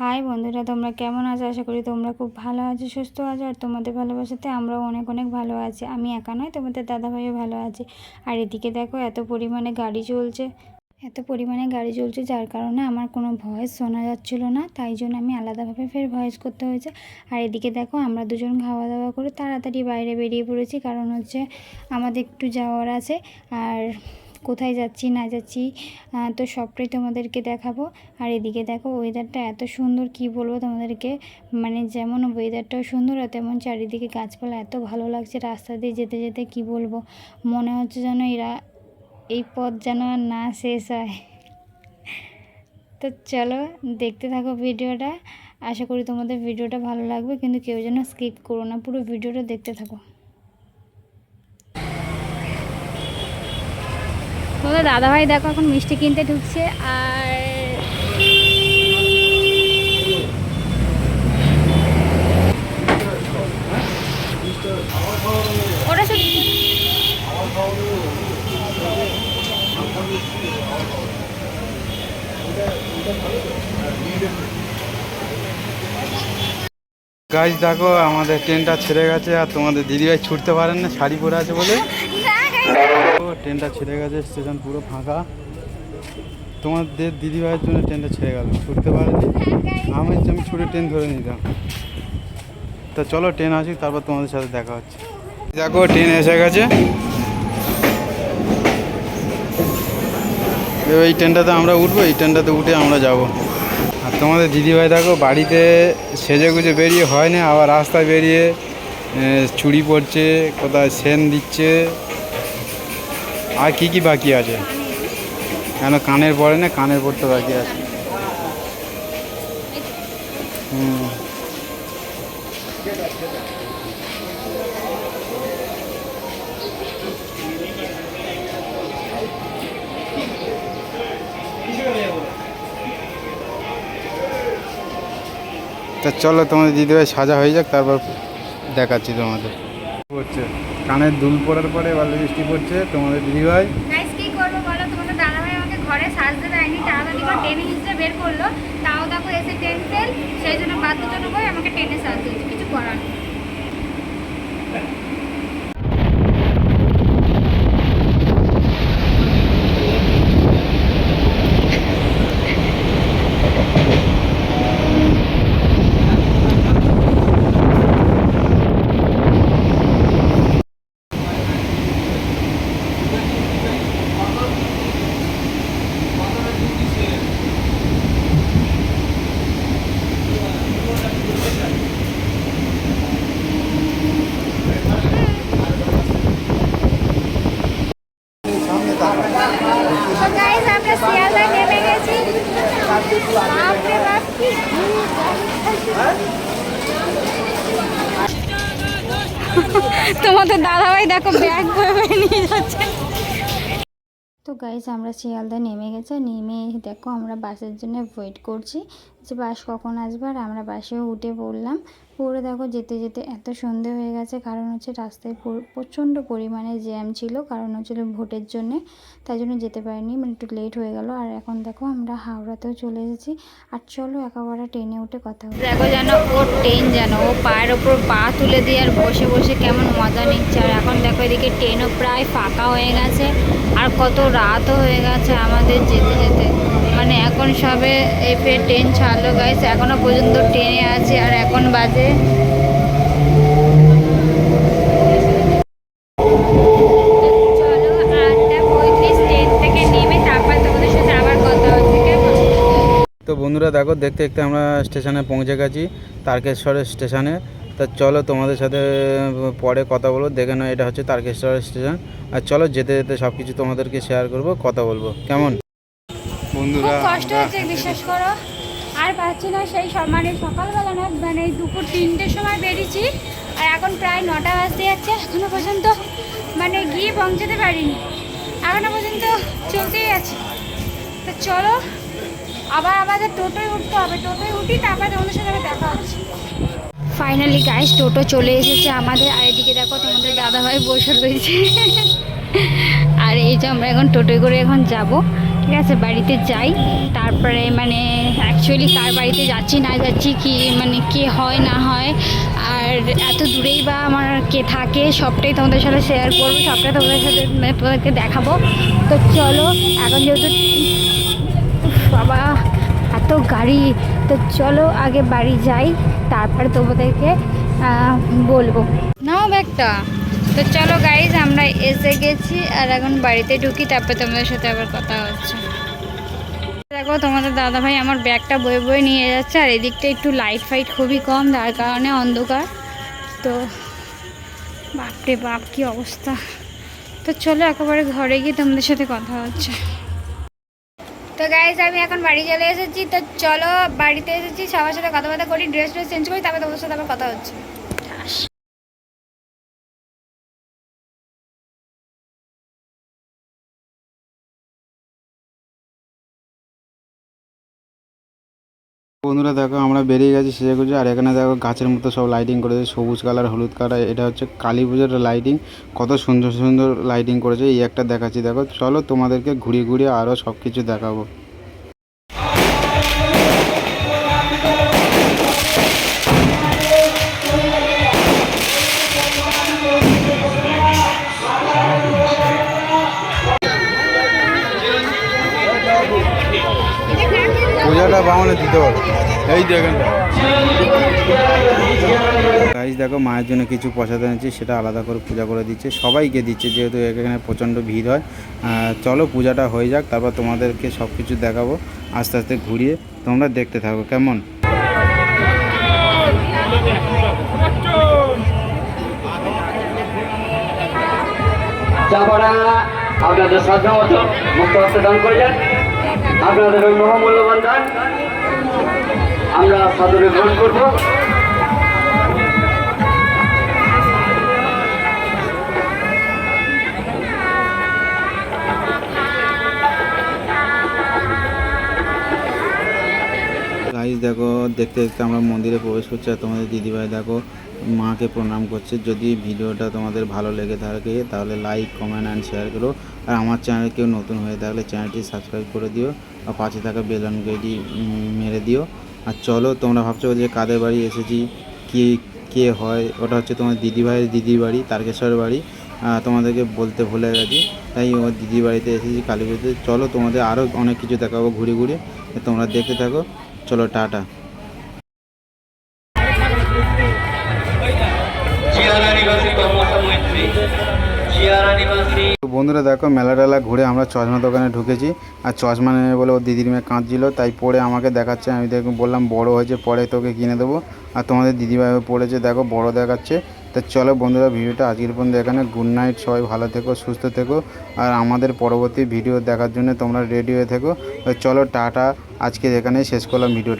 High বন্ধুরা, তোমরা কেমন আছো? আশা করি তোমরা খুব ভালো আছো, সুস্থ আছো, আর তোমাদের ভালোবাসাতে আমরাও অনেক অনেক ভালো আছি। আমি একা নয় তোমাদের দাদাভাইও ভালো আছে। আর এদিকে দেখো, এত পরিমাণে গাড়ি চলছে। এত পরিমাণে গাড়ি চলছে, যার কারণে আমার কোনো ভয়েস শোনা যাচ্ছিল না, তাই জন্য আমি আলাদাভাবে ফের ভয়েস করতে হয়েছে। আর এদিকে দেখো, আমরা দুজন খাওয়া দাওয়া করে তাড়াতাড়ি বাইরে বেরিয়ে পড়েছি, কারণ হচ্ছে আমাদের একটু যাওয়ার আছে। আর কোথায় যাচ্ছি, না যাচ্ছি তো সবটাই তোমাদেরকে দেখাবো। আর এদিকে দেখো ওয়েদারটা এত সুন্দর, কি বলব তোমাদেরকে? মানে যেমন ওয়েদারটাও সুন্দর আর তেমন চারিদিকে গাছপালা এত ভালো লাগছে রাস্তা দিয়ে যেতে যেতে, কি বলব? মনে হচ্ছে যেন এরা এই পথ যেন না শেষ হয়। তো চলো দেখতে থাকো ভিডিওটা। আশা করি তোমাদের ভিডিওটা ভালো লাগবে, কিন্তু কেউ যেন স্কিপ করো না, পুরো ভিডিওটা দেখতে থাকো। তোমাদের দাদাভাই দেখো এখন মিষ্টি কিনতে ঢুকছে আর ওটা গাছ দেখো আমাদের ট্রেনটা ছেড়ে গেছে আর তোমাদের দিদিভাই ছুটতে পারেন না শাড়ি পরে আছে বলে। ও, ট্রেনটা ছেড়ে গেছে স্টেশন পুরো ফাঁকা। তোমাদের দিদিভাইয়ের জন্য ট্রেনটা ছেড়ে গেল ছুটতে পারেনি। আমি আমি ছুটে ট্রেন ধরে নিতাম। তা চলো ট্রেন আসি তারপর তোমাদের সাথে দেখা হচ্ছে। দেখো ট্রেন এসে গেছে। এই ট্রেনটাতে আমরা উঠবো এই ট্রেনটাতে উঠে আমরা যাব। আর তোমাদের দিদিভাই দেখো বাড়িতে সেজে গুজে বেরিয়ে হয় না আবার রাস্তায় বেরিয়ে এ, চুড়ি পরছে কোথায় সেন দিচ্ছে। আর কি কি বাকি আছে? কেন কানের পরে না কানের পড়তে বাকি আছে। হুম। তা চলো তোমাদের দিদিভাই সাজা হয়ে যাক, তারপর দেখাচ্ছি তোমাদের। পড়ছে কানের দুল পড়ার পরে এবার লিপস্টিক পড়ছে তোমাদের দিদিভাই গাইস কি করব বলো? তোমাদের দাদাভাই আমাকে ঘরে সাজতে দেয়নি তাড়াতাড়ি করে টেনে হিসেবে বের করল, তাও দেখো এসে টেন ফেল সেই জন্য বাধ্যজনক হয়ে আমাকে টেনে সাজতে হচ্ছে কিছু করার নেই। তো গাইস আমরা শিয়ালদায় নেমে গেছি বাপরে বাপ কি তোমাদের দাদাভাই দেখো ব্যাগ ভরে নিয়ে যাচ্ছে। তো গাইজ আমরা শিয়ালদা নেমে গেছে। নেমে দেখো আমরা বাসের জন্য ওয়েট করছি। যে বাস কখন আসবে আর আমরা বাসে উঠে পড়লাম। পড়ে দেখো যেতে যেতে এত সন্ধে হয়ে গেছে। কারণ হচ্ছে রাস্তায় প্রচণ্ড পরিমাণে জ্যাম ছিল। কারণ হচ্ছিল ভোটের জন্যে তাই জন্য যেতে পারিনি। মানে একটু লেট হয়ে গেল। আর এখন দেখো আমরা হাওড়াতেও চলে এসেছি। আর চলো একেবারে ট্রেনে উঠে কথা দেখো যেন ওর ট্রেন যেন, ও পায়ের ওপর পা তুলে দিয়ে আর বসে বসে কেমন মজা নিচ্ছে। আর এখন দেখো এদিকে ট্রেনও প্রায় ফাঁকা হয়ে গেছে। আর কত রাতও হয়ে গেছে আমাদের যেতে যেতে। মানে এখন সবে এই ফের ট্রেন ছাড়লো গাইছে এখনও পর্যন্ত ট্রেনে আছে, আর এখন বাজে। তো বন্ধুরা, দেখো, দেখতে দেখতে আমরা স্টেশনে পৌঁছে গেছি, তারকেশ্বরের স্টেশনে। তা চলো, তোমাদের সাথে পরে কথা বলব। দেখে নাও, এটা হচ্ছে তারকেশ্বর স্টেশন। আর চলো, যেতে যেতে সব কিছু তোমাদেরকে শেয়ার করব, কথা বলব। কেমন? বন্ধুরা খুব কষ্ট হচ্ছে বিশ্বাস করো। আর পাচ্ছি না সেই মানে সকালবেলা না মানে দুপুর তিনটের সময় বেরিয়েছি। আর এখন প্রায় নটা বাজতে যাচ্ছে এখনও পর্যন্ত মানে গিয়ে পৌঁছাতে পারিনি। এখনও পর্যন্ত চলতেই আছে। তো চলো আবার আমাদের টোটোয় উঠতে হবে। টোটোয় উঠি তারপর তোমাদের সাথে দেখা হচ্ছে। ফাইনালি গাইস টোটো চলে এসেছে আমাদের। আর এদিকে দেখো তোমাদের দাদাভাই বসে রয়েছে। আর এই যে আমরা এখন টোটোয় করে এখন যাব। ঠিক আছে, বাড়িতে যাই। তারপরে মানে অ্যাকচুয়ালি কার বাড়িতে যাচ্ছি, না যাচ্ছি, কি মানে কে হয়, না হয়, আর এত দূরেই বা আমার কে থাকে, সবটাই তোমাদের সাথে শেয়ার করব, সবটাই তোমাদের সাথে মানে তোমাদেরকে দেখাবো। তো চলো, এখন যেহেতু বাবা, এত গাড়ি। তো চলো, আগে বাড়ি যাই, তারপরে তোমাদেরকে বলব। নাও ব্যাগটা। তো চলো গাইজ আমরা এসে গেছি আর এখন বাড়িতে ঢুকি, তারপরে তোমাদের সাথে আবার কথা হচ্ছে। দেখো, তোমাদের দাদা ভাই আমার ব্যাগটা বয়ে বয়ে নিয়ে যাচ্ছে, আর এদিকটা একটু লাইট ফাইট খুবই কম, যার কারণে অন্ধকার। তো বাপরে বাপ, কি অবস্থা। তো চলো, একেবারে ঘরে গিয়ে তোমাদের সাথে কথা হচ্ছে। তো গাইজ আমি এখন বাড়ি চলে এসেছি, তো চলো বাড়িতে এসেছি, সবার সাথে কথাবার্তা করি ড্রেস ট্রেস চেঞ্জ করি, তারপরে তোমাদের সাথে আবার কথা হচ্ছে। বন্ধুরা দেখো, আমরা বেরিয়ে গেছি সেজে গুজে, আর এখানে দেখো গাছের মতো সব লাইটিং করেছে সবুজ কালার হলুদ কালার এটা হচ্ছে কালী পুজোর লাইটিং কত সুন্দর সুন্দর লাইটিং করেছে, এই একটা দেখাচ্ছি। দেখো, চলো তোমাদেরকে ঘুরিয়ে ঘুরিয়ে আরও সব কিছু দেখাবো। পূজাটা বামনে দিতে পারো এই দেখেন গাইজ দেখো, মায়ের জন্য কিছু প্রসাদ এনেছি, সেটা আলাদা করে পূজা করে দিচ্ছে। সবাইকে দিচ্ছে, যেহেতু এখানে প্রচণ্ড ভিড় হয়। চলো, পূজাটা হয়ে যাক, তারপর তোমাদেরকে সব কিছু দেখাবো, আস্তে আস্তে ঘুরিয়ে। তোমরা দেখতে থাকো, কেমন? আপনাদের শ্রদ্ধা মতো মুক্ত হস্তে দান করে যান আপনাদের ওই মহামূল্যবান দান আমরা সাদরে গ্রহণ করব। দেখো, দেখতে দেখতে আমরা মন্দিরে প্রবেশ করছি আর তোমাদের দিদিভাই দেখো, মাকে প্রণাম করছে। যদি ভিডিওটা তোমাদের ভালো লেগে থাকে, তাহলে লাইক কমেন্ট অ্যান্ড শেয়ার করো। আর আমার চ্যানেল কেউ নতুন হয়ে থাকলে চ্যানেলটি সাবস্ক্রাইব করে দিও আর পাশে থাকা বেল আইকনটি মেরে দিও। আর চলো, তোমরা ভাবছ যে কাদের বাড়ি এসেছি, কি, কে হয়? ওটা হচ্ছে তোমার দিদিভাইয়ের দিদির বাড়ি তারকেশ্বর বাড়ি। তোমাদেরকে বলতে ভুলে গেছি, তাই ওর দিদির বাড়িতে এসেছি কালী পুজোতে চলো, তোমাদের আরও অনেক কিছু দেখাবো ঘুরে ঘুরে, তোমরা দেখতে থাকো। চলো, টাটা। তো বন্ধুরা দেখো, মেলা টেলা ঘুরে আমরা চশমা দোকানে ঢুকেছি। আর চশমা নেবে বলে ওর দিদির মেয়ে কাঁদছিল, তাই পরে আমাকে দেখাচ্ছে, আমি দেখো, বললাম, বড় হয়েছে, পরে তোকে কিনে দেবো। আর তোমাদের দিদিভাই পড়েছে, দেখো, বড় দেখাচ্ছে। তো চলো বন্ধুরা, ভিডিওটা আজকের পর্যন্ত এখানে। গুড নাইট সবাই ভালো থেকো, সুস্থ থেকো। আর আমাদের পরবর্তী ভিডিও দেখার জন্য তোমরা রেডি হয়ে থেকো। চলো, টাটা। আজকে এখানেই শেষ করলাম ভিডিও